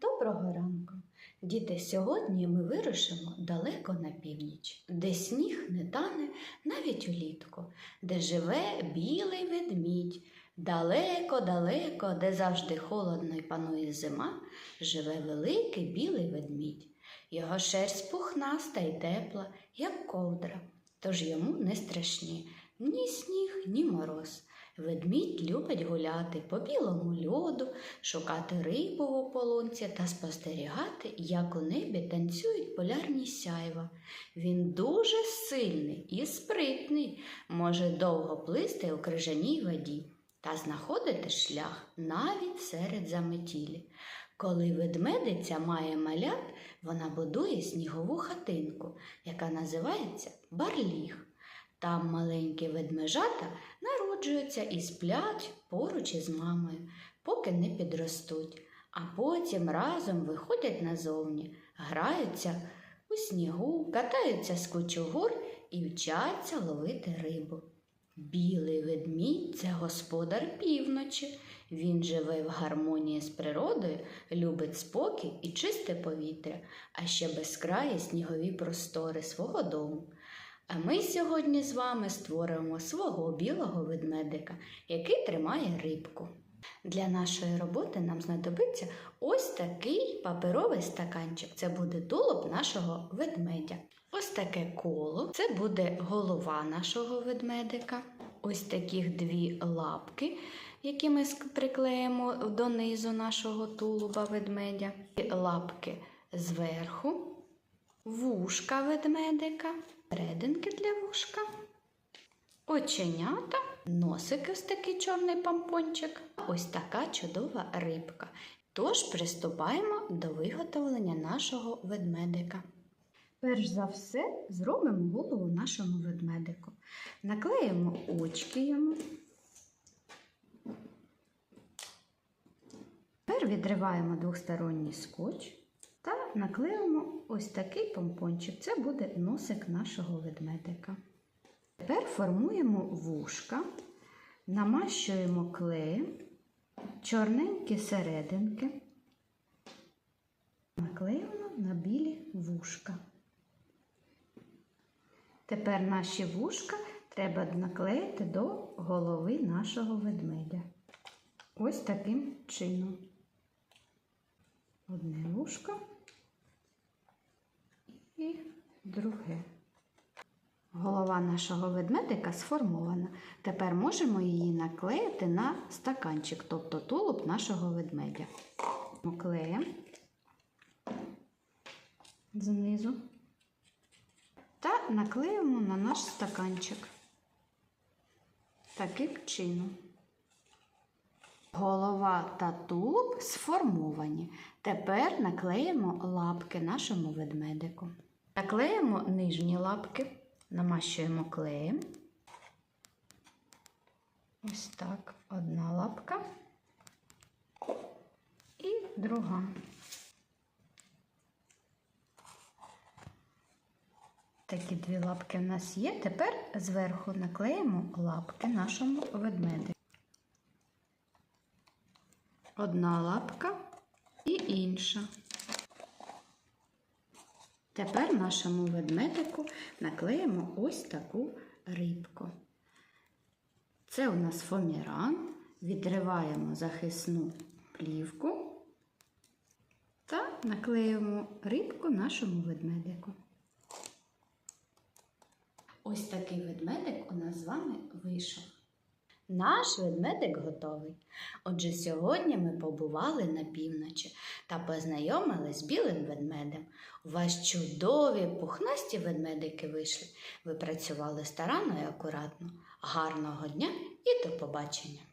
Доброго ранку! Діти, сьогодні ми вирушимо далеко на північ, де сніг не тане навіть улітку, де живе білий ведмідь. Далеко-далеко, де завжди холодно і панує зима, живе великий білий ведмідь. Його шерсть пухнаста й тепла, як ковдра, тож йому не страшні ні сніг, ні мороз. Ведмідь любить гуляти по білому льоду, шукати рибу в ополонці та спостерігати, як у небі танцюють полярні сяйва. Він дуже сильний і спритний, може довго плисти у крижаній воді та знаходити шлях навіть серед заметілі. Коли ведмедиця має малят, вона будує снігову хатинку, яка називається барліг. Там маленькі ведмежата народжуються і сплять поруч із мамою, поки не підростуть, а потім разом виходять назовні, граються у снігу, катаються з кучугур і вчаться ловити рибу. Білий ведмідь це господар півночі. Він живе в гармонії з природою, любить спокій і чисте повітря, а ще безкраї снігові простори свого дому. А ми сьогодні з вами створимо свого білого ведмедика, який тримає рибку. Для нашої роботи нам знадобиться ось такий паперовий стаканчик. Це буде тулуб нашого ведмедя. Ось таке коло це буде голова нашого ведмедика. Ось таких дві лапки, які ми приклеїмо донизу нашого тулуба ведмедя. Лапки зверху, вушка ведмедика, серединки для вушка, оченята, носик ось такий чорний помпончик, ось така чудова рибка. Тож приступаємо до виготовлення нашого ведмедика. Перш за все зробимо голову нашому ведмедику. Наклеїмо очки йому. Тепер відриваємо двосторонній скотч наклеїмо ось такий помпончик. Це буде носик нашого ведмедика. Тепер формуємо вушка, намащуємо клеєм, чорненькі серединки, наклеїмо на білі вушка. Тепер наші вушка треба наклеїти до голови нашого ведмедя. Ось таким чином. Одне вушко друге. Голова нашого ведмедика сформована. Тепер можемо її наклеїти на стаканчик, тобто тулуб нашого ведмедя. Клеїмо знизу та наклеїмо на наш стаканчик. Таким чином. Голова та тулуб сформовані. Тепер наклеїмо лапки нашому ведмедику. Наклеїмо нижні лапки, намащуємо клеєм. Ось так, одна лапка і друга. Такі дві лапки в нас є. Тепер зверху наклеїмо лапки нашому ведмедику. Одна лапка і інша. Тепер нашому ведмедику наклеїмо ось таку рибку. Це у нас фоміран. Відриваємо захисну плівку та наклеїмо рибку нашому ведмедику. Ось такий ведмедик у нас з вами вийшов. Наш ведмедик готовий. Отже, сьогодні ми побували на півночі та познайомились з білим ведмедем. У вас чудові пухнасті ведмедики вийшли. Ви працювали старанно і акуратно. Гарного дня і до побачення!